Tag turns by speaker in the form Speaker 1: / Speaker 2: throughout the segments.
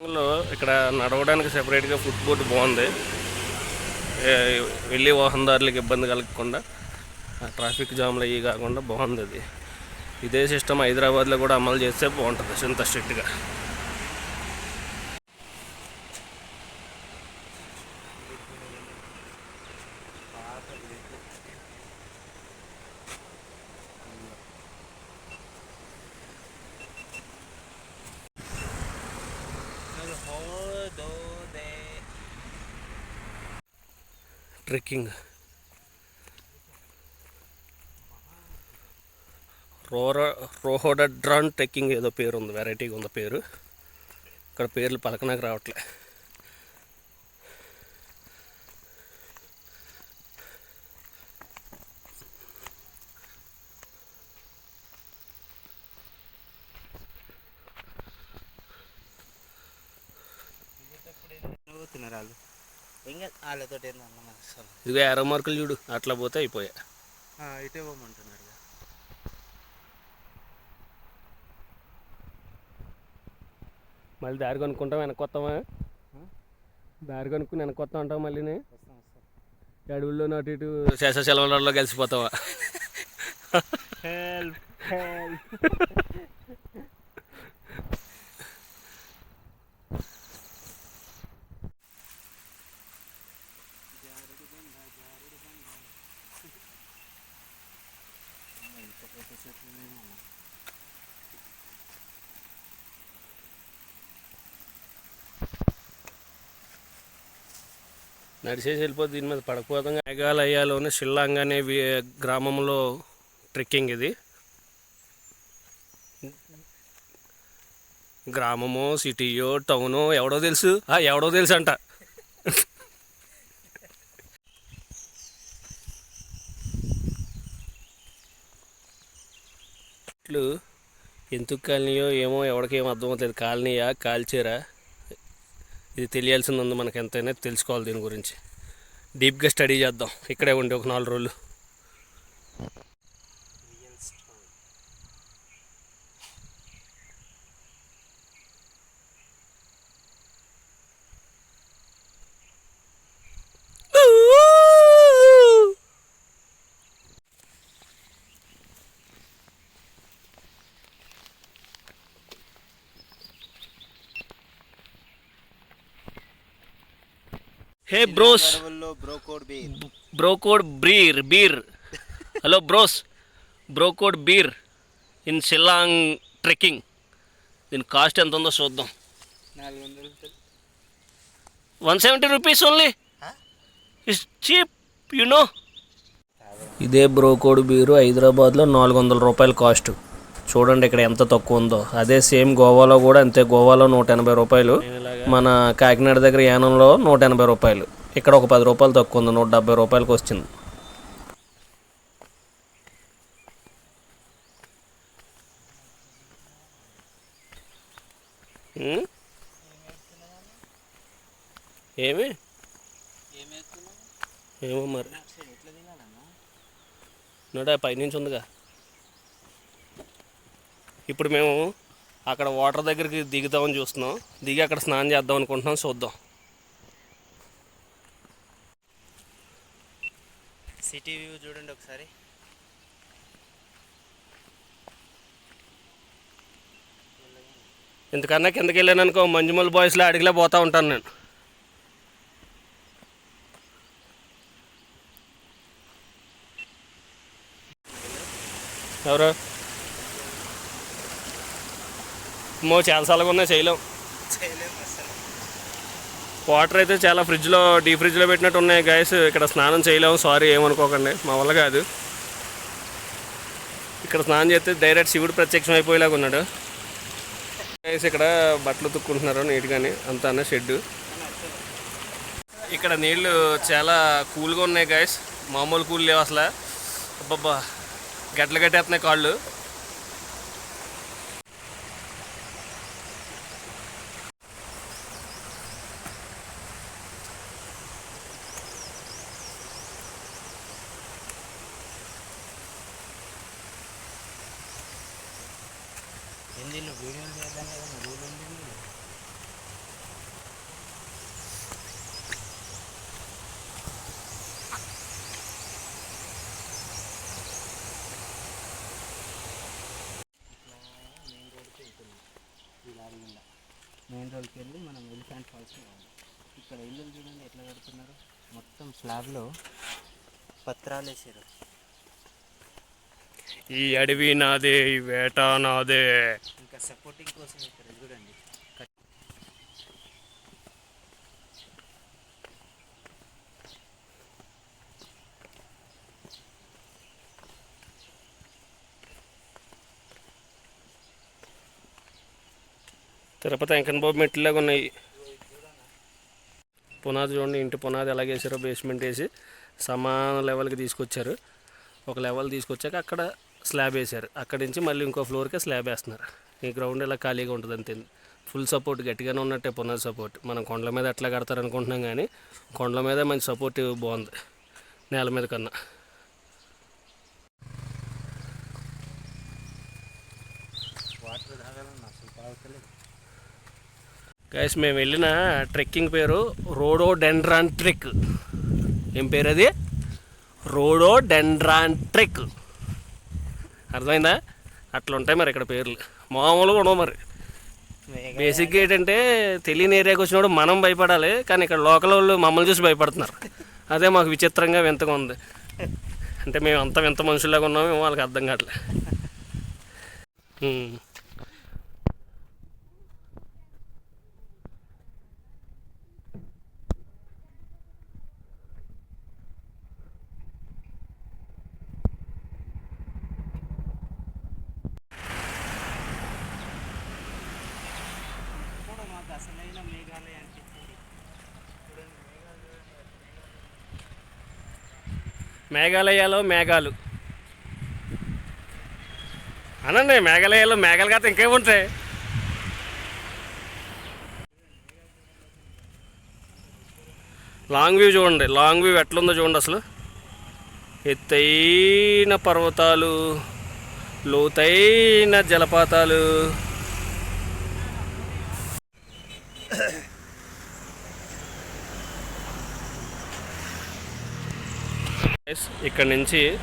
Speaker 1: లో ఇక్కడ నడవడానికి సెపరేట్గా ఫుట్ బోర్డు బాగుంది. ఏ, వెళ్ళి వాహనదారులకు ఇబ్బంది కలగకుండా ఆ ట్రాఫిక్ జామ్లు అవి కాకుండా బాగుంది అది. ఇదే సిస్టమ్ హైదరాబాద్లో కూడా అమలు చేస్తే బాగుంటుంది ఇంత స్ట్రిక్ట్గా ట్రెక్కింగ్. రోర రోహోడడ్రాన్ ట్రెక్కింగ్ ఏదో పేరు ఉంది వెరైటీగా ఉంది పేరు. ఇక్కడ పేర్లు పలకనాకు రావట్లే.
Speaker 2: తినరాలు ఇంకా వాళ్ళతో ఏందన్నా అసలు?
Speaker 1: ఇదిగో ఎర్ర మార్కులు చూడు అట్లా పోతే అయిపోయా.
Speaker 2: ఇటే.
Speaker 1: మళ్ళీ దారి కొనుక్కుంటాం వెనక్కి వస్తామా దారి కొనుక్కుని వెనక్కి వస్తా ఉంటాం
Speaker 2: వస్తాం
Speaker 1: అడవుల్లో అటు ఇటు శేష సెలవులలో కలిసిపోతావా నడిచేసి వెళ్ళిపోతే దీని మీద పడకపోతాం మేఘాలయలోని షిల్లాంగ్ అనే గ్రామంలో ట్రెక్కింగ్ ఇది. గ్రామమో సిటీయో టౌనో ఎవడో తెలుసు. ఆ, ఎవడో తెలుసు అంట ఇట్లు ఎందుకు కాలనీయో ఏమో ఎవరికేం అర్థమవుతుంది కాలనీయా కాల్చేరా? ఇది తెలియాల్సింది ఉంది మనకు ఎంతైనా తెలుసుకోవాలి దీని గురించి. డీప్గా స్టడీ చేద్దాం. ఇక్కడే ఉండి ఒక నాలుగు రోజులు. Hey bros.
Speaker 2: Brocode
Speaker 1: beer beer beer. Hello bros. Brocode beer. In Shillong trekking. దీని కాస్ట్ ఎంత ఉందో చూద్దాం. One seventy rupees only? It's cheap you know. ఇదే బ్రోకోడ్ బీరు హైదరాబాద్లో నాలుగు వందల రూపాయల కాస్ట్. చూడండి ఇక్కడ ఎంత తక్కువ ఉందో. అదే సేమ్ గోవాలో కూడా అంతే. గోవాలో నూట ఎనభై రూపాయలు. మన కాకినాడ దగ్గర యానంలో నూట ఎనభై రూపాయలు. ఇక్కడ ఒక పది రూపాయలు తక్కువ ఉంది నూట డెబ్బై రూపాయలకి వచ్చింది. ఏమి? ఏమో మరి.
Speaker 2: నూట దిగాలన్నా
Speaker 1: నూట పైనుంచి ఉందిగా. ఇప్పుడు మేము అక్కడ వాటర్ దగ్గరికి దిగుతామని చూస్తున్నాం. దిగి అక్కడ స్నానం చేద్దాం అనుకుంటున్నాం. చూద్దాం.
Speaker 2: సిటీ వ్యూ చూడండి ఒకసారి.
Speaker 1: ఇంతకన్నా కిందకి వెళ్ళాను అనుకో మంజుమల్ బాయ్స్లో అడిగిలే పోతా ఉంటాను నేను. ఎవరు? మో చాలా సార్లు ఉన్నాయి చేయలేం. వాటర్ అయితే చాలా ఫ్రిడ్జ్లో డీ ఫ్రిడ్జ్లో పెట్టినట్టు ఉన్నాయి గైస్ ఇక్కడ స్నానం చేయలేము సారీ ఏమనుకోకండి. మా వల్ల కాదు. ఇక్కడ స్నానం చేస్తే డైరెక్ట్ శివుడు ప్రత్యక్షం అయిపోయేలాగా ఉన్నాడు. గైస్ ఇక్కడ బట్టలు తుక్కుంటున్నారు నీట్గానే అంతా షెడ్ ఇక్కడ నీళ్ళు చాలా కూల్గా ఉన్నాయి గైస్ మామూలు కూల్ లేవు అసలు. అబ్బబ్బా. గడ్డలు కట్టేస్తున్నాయి కాళ్ళు.
Speaker 2: హిందీలో వీడియోలు చేద్దాం కదా వీడియోలు గుండా మెయిన్ రోడ్కి వెళ్ళి మనం ఎలిఫెంట్ ఫాల్స్ ఇక్కడ ఇల్లు చూడండి ఎట్లా కడుతున్నారు? మొత్తం స్లాబ్లో పత్రాలు వేసారు.
Speaker 1: ఈ అడవి నాదే ఈ వేట నాదే.
Speaker 2: ఇంకా సపోర్టింగ్ కోసం ఇక్కడ చూడండి.
Speaker 1: తిరుపతి వెంకన్న బాబు మెట్లులాగా ఉన్నాయి. పునాది చూడండి ఇంటి పునాది ఎలాగ వేసారో బేస్మెంట్ వేసి సమాన లెవెల్కి తీసుకొచ్చారు. ఒక లెవెల్ తీసుకొచ్చాక అక్కడ స్లాబ్ వేశారు. అక్కడి నుంచి మళ్ళీ ఇంకో ఫ్లోర్కే స్లాబ్ వేస్తున్నారు. ఈ గ్రౌండ్ ఇలా ఖాళీగా ఉంటుంది అంతే. ఫుల్ సపోర్ట్ గట్టిగానే ఉన్నట్టే పునాది సపోర్ట్ మనం కొండల మీద ఎట్లా కడతారు అనుకుంటున్నాం కానీ కొండల మీద మంచి సపోర్ట్ బాగుంది. నేల మీద కన్నా. గైస్ మేము వెళ్ళిన ట్రెక్కింగ్ పేరు రోడో డెండ్రాన్ ట్రెక్ ఏం పేరు అది? రోడో డెండ్రాన్ ట్రెక్ అర్థమైందా? అట్లా ఉంటాయి మరి ఇక్కడ పేర్లు. మామూలుగా ఉండవు మరి. బేసిక్గా ఏంటంటే తెలియని ఏరియాకి వచ్చినప్పుడు మనం భయపడాలి కానీ ఇక్కడ లోకల్ వాళ్ళు మమ్మల్ని చూసి భయపడుతున్నారు. అదే మాకు విచిత్రంగా వింతగా ఉంది. అంటే మేము అంత వింత మనుషుల్లాగా ఉన్నామేమో వాళ్ళకి అర్థం కావట్లే ఉమ్.
Speaker 2: ఇప్పుడు మాకు అసలైన మేఘాలయ అనిపించింది చూడండి మేఘాలు చూడండి.
Speaker 1: మేఘాలయలో మేఘాలు. అనండి మేఘాలయలో మేఘాలు కాదు ఇంకేముంటాయి? లాంగ్ వ్యూ చూడండి లాంగ్ వ్యూ ఎట్లుందో చూడండి అసలు. ఎత్తైన పర్వతాలు లోతైన జలపాతాలు. ఇక్కడ నుంచి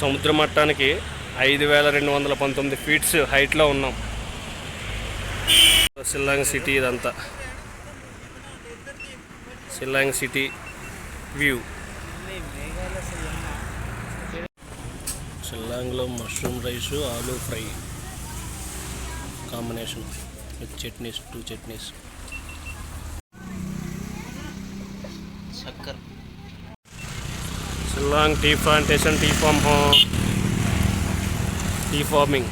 Speaker 1: సముద్ర మట్టానికి ఐదు వేల రెండు వందల పంతొమ్మిది ఫీట్స్ హైట్లో ఉన్నాం. సిల్లాంగ్ సిటీ ఇదంతా. Shillong city view. సిల్లాంగ్లో mushroom rice aloo fry. Combination. With chutneys two chutneys. Shillong tea plantation tea farm home tea farming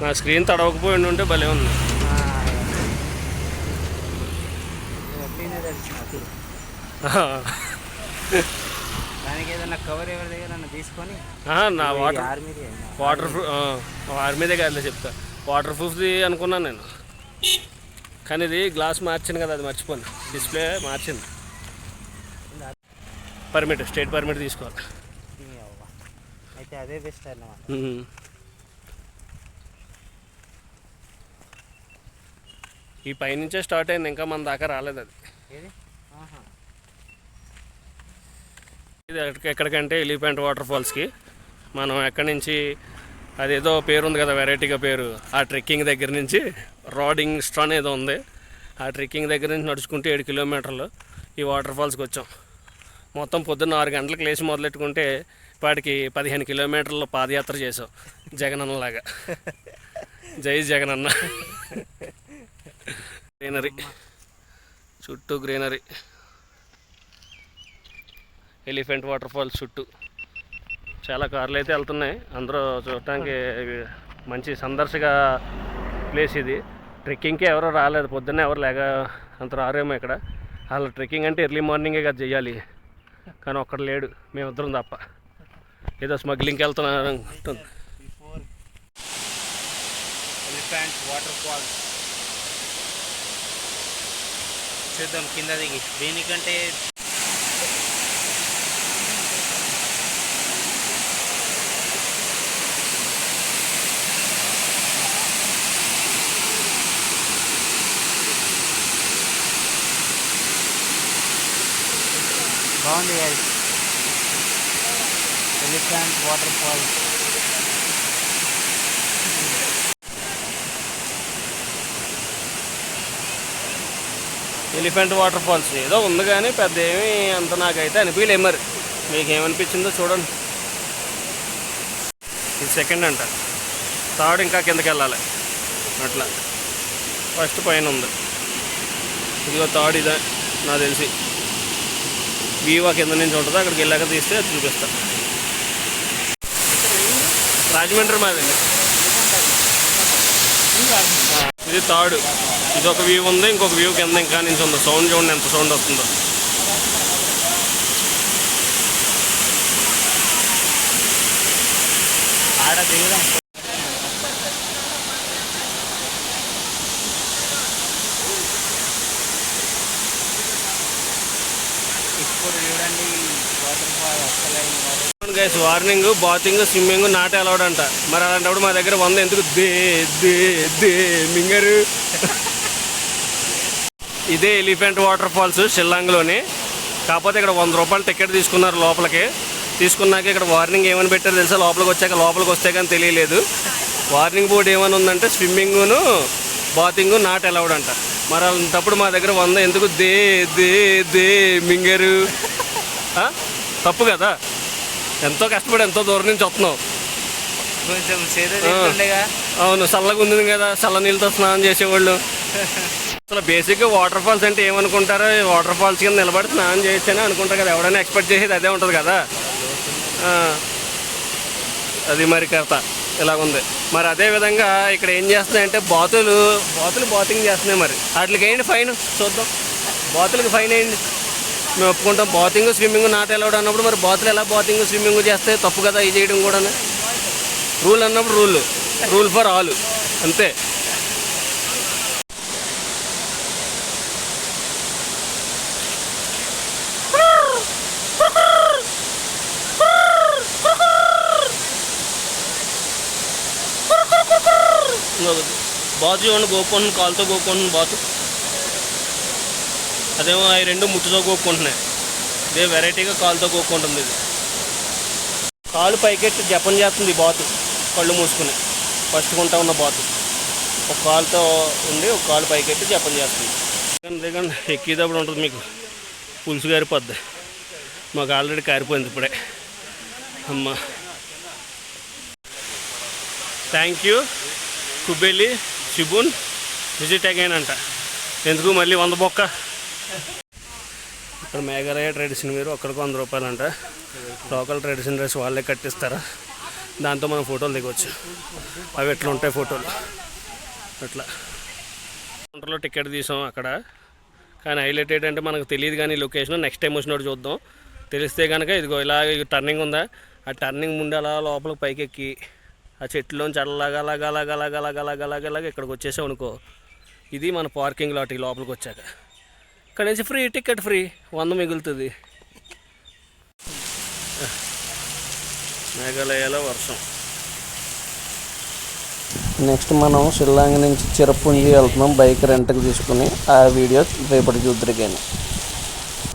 Speaker 1: నా స్క్రీన్ తడవకపోయి ఉంటే భలే ఉంది
Speaker 2: వడ్డీనే తెలుసు నాకు దానికి ఏదైనా కవర్ ఎవరి దగ్గర తీసుకొని?
Speaker 1: నా వాటర్ వాటర్ ప్రూఫ్ ఆర్మీదే కాదులే చెప్తా. వాటర్ ప్రూఫ్ది అనుకున్నాను నేను. కానీ ఇది గ్లాస్ మార్చింది కదా అది మర్చిపోను. డిస్ప్లే మార్చింది. పర్మిట్ స్టేట్ పర్మిట్ తీసుకోవాలి.
Speaker 2: అయితే అదే బెస్ట్ అన్నమాట.
Speaker 1: ఈ పైనుంచే స్టార్ట్ అయింది ఇంకా మన దాకా రాలేదు అది. ఇది ఎక్క- ఎక్కడికంటే ఎలిఫెంట్ వాటర్ ఫాల్స్కి. మనం ఎక్కడి నుంచి అదేదో పేరు ఉంది కదా వెరైటీగా పేరు. ఆ ట్రెక్కింగ్ దగ్గర నుంచి రాడింగ్ స్ట్రాన్ ఏదో ఉంది. ఆ ట్రెక్కింగ్ దగ్గర నుంచి నడుచుకుంటే ఏడు కిలోమీటర్లు ఈ వాటర్ ఫాల్స్కి వచ్చాం. మొత్తం పొద్దున్న ఆరు గంటలకు లేచి మొదలెట్టుకుంటే వాటికి పదిహేను కిలోమీటర్లు పాదయాత్ర చేసాం జగనన్నలాగా. జై జగనన్న. గ్రీనరీ. చుట్టూ గ్రీనరీ. ఎలిఫెంట్ వాటర్ ఫాల్స్ చుట్టూ. చాలా కార్లు అయితే వెళ్తున్నాయి. అందరూ చూడటానికి మంచి సందర్శక ప్లేస్ ఇది. ట్రెక్కింగ్కి ఎవరో రాలేదు. పొద్దున్నే ఎవరు లేక అంత రారేమో ఇక్కడ. వాళ్ళు ట్రెక్కింగ్ అంటే ఎర్లీ మార్నింగే కదా చెయ్యాలి. కానీ ఒక్కడు లేడు. మేమిద్దరం తప్ప. ఏదో స్మగ్లింగ్కి వెళ్తున్నాను అనుకుంటుంది
Speaker 2: ఎలిఫెంట్ వాటర్ ఫాల్స్. చూద్దాం కింద దిగి. దేనికంటే బాగుంది elephant water falls
Speaker 1: elephant water falls ఏదో ఉంది కానీ పెద్ద ఏమీ అంత నాకైతే అనిపించలేదు మరి. మీకు ఏమనిపించిందో చూడండి. ఇది సెకండ్ అంట. థర్డ్ ఇంకా కిందకి వెళ్ళాలి. అట్లా. ఫస్ట్ పైన ఉంది. ఇదిగో థర్డ్ ఇదే నాకు తెలిసి. వీవా కింద నుంచి ఉంటుంది అక్కడికి వెళ్ళాక తీస్తే అది చూపిస్తా. రాజమండ్రి మాదండి ఇది థర్డ్ ఇది ఒక వ్యూ ఉంది ఇంకొక వ్యూ కింద ఇంకా నుంచి ఉంది. సౌండ్ చూడండి ఎంత సౌండ్ వస్తుందో.
Speaker 2: ఆడ దిగుదాం ఇప్పుడు చూడండి వాటర్ ఫాల్ అసలైన water
Speaker 1: warning bathing swimming not allowed అంట. మరి అలాంటప్పుడు మా దగ్గర వంద ఎందుకు? దే దే దే మింగరు. ఇదే ఎలిఫెంట్ వాటర్ ఫాల్స్ షిల్లాంగ్లోని. కాకపోతే ఇక్కడ వంద రూపాయలు టికెట్ తీసుకున్నారు లోపలికి. తీసుకున్నాక ఇక్కడ వార్నింగ్ ఏమని పెట్టారు తెలుసా? లోపలికి వచ్చాక లోపలికి వస్తే కానీ తెలియలేదు. వార్నింగ్ బోర్డు ఏమని ఉందంటే స్విమ్మింగ్ను బాతింగ్ నాట్ అలౌడ్ అంట. మరి అలాంటప్పుడు మా దగ్గర వంద ఎందుకు? దే దే దే మింగరు. తప్పు కదా? ఎంతో కష్టపడి ఎంతో దూరం నుంచి వస్తున్నావు
Speaker 2: కొంచెం
Speaker 1: అవును చల్లగా ఉంది కదా చల్ల నీళ్ళతో స్నానం చేసేవాళ్ళు. అసలు బేసిక్గా వాటర్ ఫాల్స్ అంటే ఏమనుకుంటారో వాటర్ ఫాల్స్ కింద నిలబడి స్నానం చేయొచ్చని అనుకుంటారు కదా ఎవడైనా ఎక్స్పెక్ట్ చేసేది అదే ఉంటుంది కదా. అది మరి కథ ఇలా ఉంది. మరి అదే విధంగా ఇక్కడ ఏం చేస్తున్నాయంటే బాతులు బాతులు బాతింగ్ చేస్తున్నాయి మరి. వాటికి వేయండి ఫైన్ చూద్దాం. బాతులకి ఫైన్ వేయండి మేము ఒప్పుకుంటాం. బాతింగ్ స్విమ్మింగ్ నాట్ అలౌడ్ అన్నప్పుడు మరి బాతులు ఎలా బాతింగ్ స్విమ్మింగ్ చేస్తే తప్పు కదా ఇది చేయడం కూడా రూల్ అన్నప్పుడు రూల్. Rule for all. అంతే. బాతు చూడండి గోపన్ కాలుతో గోపన్ బాతు అదేమో అవి రెండు ముట్టుతో కోక్కుంటున్నాయి. ఇదే వెరైటీగా కాలుతో కోక్కుంటుంది ఇది. కాలు పైకెట్టి జపం చేస్తుంది బాతు. కళ్ళు మూసుకుని. ఫస్ట్ కొంటా ఉన్న బాతు. ఒక కాలుతో ఉండి ఒక కాలు పైకెట్టి జపం చేస్తుంది. దిగండి ఎక్కేటప్పుడు ఉంటుంది మీకు. పులుసు గారిపోద్ది మాకు ఆల్రెడీ కారిపోయింది ఇప్పుడే. అమ్మ. థ్యాంక్ యూ కుబేలి షిబున్ విజిట్ అగైన్ అంట. ఎందుకు మళ్ళీ వంద బొక్క? ఇక్కడ మేఘాలయ ట్రెడిషన్ మీరు ఒక్కడికి వంద రూపాయలు అంట లోకల్ ట్రెడిషన్ డ్రెస్ వాళ్ళే కట్టిస్తారా? దాంతో మనం ఫోటోలు దిగవచ్చు అవి ఎట్లా ఉంటాయి ఫోటోలు? అట్లా. కౌంటర్లో టికెట్ తీసాం అక్కడ. కానీ హైలైట్ ఏంటంటే మనకు తెలియదు కానీ లొకేషన్. నెక్స్ట్ టైం వచ్చినప్పుడు చూద్దాం. తెలిస్తే కనుక ఇదిగో ఇలా టర్నింగ్ ఉందా? ఆ టర్నింగ్ ముందు అలా లోపలికి పైకెక్కి. ఆ చెట్టులో అలాగ అలాగ అలాగ అలాగ ఇక్కడికి వచ్చేసాం అనుకో. ఇది మన పార్కింగ్ లాట్ ఈ లోపలికి వచ్చాక. ఇక్కడ నుంచి ఫ్రీ టికెట్ ఫ్రీ. వంద మిగులుతుంది. మేఘాలయలో వర్షం. నెక్స్ట్ మనం షిల్లాంగ్ నుంచి చిరపుంజి వెళ్తున్నాం. బైక్ రెంట్కి తీసుకుని ఆ వీడియో రేపటి చూద్దరు కానీ